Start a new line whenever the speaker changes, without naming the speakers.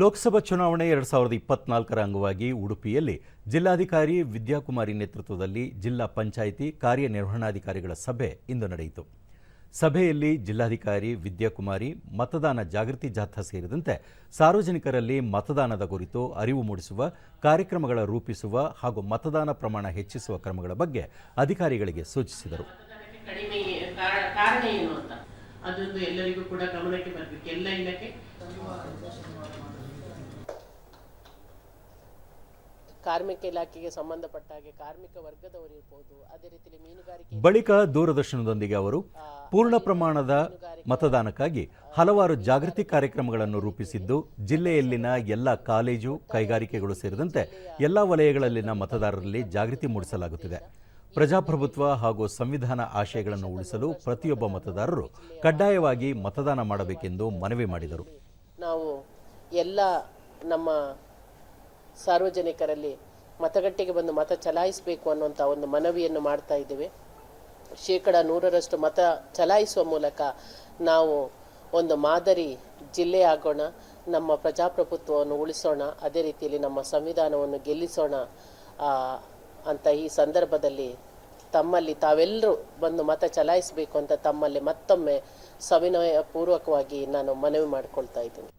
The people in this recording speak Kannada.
ಲೋಕಸಭಾ ಚುನಾವಣೆ ಎರಡ್ ಸಾವಿರದ ಇಪ್ಪತ್ನಾಲ್ಕರ ಅಂಗವಾಗಿ ಉಡುಪಿಯಲ್ಲಿ ಜಿಲ್ಲಾಧಿಕಾರಿ ವಿದ್ಯಾಕುಮಾರಿ ನೇತೃತ್ವದಲ್ಲಿ ಜಿಲ್ಲಾ ಪಂಚಾಯಿತಿ ಕಾರ್ಯನಿರ್ವಹಣಾಧಿಕಾರಿಗಳ ಸಭೆ ಇಂದು ನಡೆಯಿತು. ಸಭೆಯಲ್ಲಿ ಜಿಲ್ಲಾಧಿಕಾರಿ ವಿದ್ಯಾಕುಮಾರಿ ಮತದಾನ ಜಾಗೃತಿ ಜಾಥಾ ಸೇರಿದಂತೆ ಸಾರ್ವಜನಿಕರಲ್ಲಿ ಮತದಾನದ ಕುರಿತು ಅರಿವು ಮೂಡಿಸುವ, ಕಾರ್ಯಕ್ರಮಗಳ ರೂಪಿಸುವ ಹಾಗೂ ಮತದಾನ ಪ್ರಮಾಣ ಹೆಚ್ಚಿಸುವ ಕ್ರಮಗಳ ಬಗ್ಗೆ ಅಧಿಕಾರಿಗಳಿಗೆ ಸೂಚಿಸಿದರು.
ಅದೊಂದು ಎಲ್ಲರಿಗೂ ಕೂಡ ಗಮನಕ್ಕೆ ಬರಬೇಕು. ಎಲ್ಲ ಇಲಾಖೆ ಕಾರ್ಮಿಕ ಇಲಾಖೆಗೆ ಸಂಬಂಧಪಟ್ಟ ಹಾಗೆ ಕಾರ್ಮಿಕ ವರ್ಗದವರು ಇರ್ಬೋದು ಅದೇ ರೀತಿಯಲ್ಲಿ ಮೀನುಗಾರಿಕೆ
ಬಳಿಕ ದೂರದರ್ಶನದೊಂದಿಗೆ ಅವರು ಪೂರ್ಣ ಪ್ರಮಾಣದ ಮತದಾನಕ್ಕಾಗಿ ಹಲವಾರು ಜಾಗೃತಿ ಕಾರ್ಯಕ್ರಮಗಳನ್ನು ರೂಪಿಸಿದ್ದು ಜಿಲ್ಲೆಯಲ್ಲಿನ ಎಲ್ಲ ಕಾಲೇಜು ಕೈಗಾರಿಕೆಗಳು ಸೇರಿದಂತೆ ಎಲ್ಲ ವಲಯಗಳಲ್ಲಿನ ಮತದಾರರಲ್ಲಿ ಜಾಗೃತಿ ಮೂಡಿಸಲಾಗುತ್ತಿದೆ. ಪ್ರಜಾಪ್ರಭುತ್ವ ಹಾಗೂ ಸಂವಿಧಾನ ಆಶಯಗಳನ್ನು ಉಳಿಸಲು ಪ್ರತಿಯೊಬ್ಬ ಮತದಾರರು ಕಡ್ಡಾಯವಾಗಿ ಮತದಾನ ಮಾಡಬೇಕೆಂದು ಮನವಿ ಮಾಡಿದರು.
ನಾವು ಎಲ್ಲ ನಮ್ಮ ಸಾರ್ವಜನಿಕರಲ್ಲಿ ಮತಗಟ್ಟೆಗೆ ಬಂದು ಮತ ಚಲಾಯಿಸಬೇಕು ಅನ್ನುವಂಥ ಒಂದು ಮನವಿಯನ್ನು ಮಾಡ್ತಾ ಇದ್ದೇವೆ. ಶೇಕಡ ನೂರರಷ್ಟು ಮತ ಚಲಾಯಿಸುವ ಮೂಲಕ ನಾವು ಒಂದು ಮಾದರಿ ಜಿಲ್ಲೆ ಆಗೋಣ, ನಮ್ಮ ಪ್ರಜಾಪ್ರಭುತ್ವವನ್ನು ಉಳಿಸೋಣ, ಅದೇ ರೀತಿಯಲ್ಲಿ ನಮ್ಮ ಸಂವಿಧಾನವನ್ನು ಗೆಲ್ಲಿಸೋಣ ಅಂತ ಈ ಸಂದರ್ಭದಲ್ಲಿ ತಮ್ಮಲ್ಲಿ ತಾವೆಲ್ಲರೂ ಬಂದು ಮತ ಚಲಾಯಿಸಬೇಕು ಅಂತ ತಮ್ಮಲ್ಲಿ ಮತ್ತೊಮ್ಮೆ ಸವಿನಯ ಪೂರ್ವಕವಾಗಿ ನಾನು ಮನವಿ ಮಾಡಿಕೊಳ್ತಾ ಇದ್ದೀನಿ.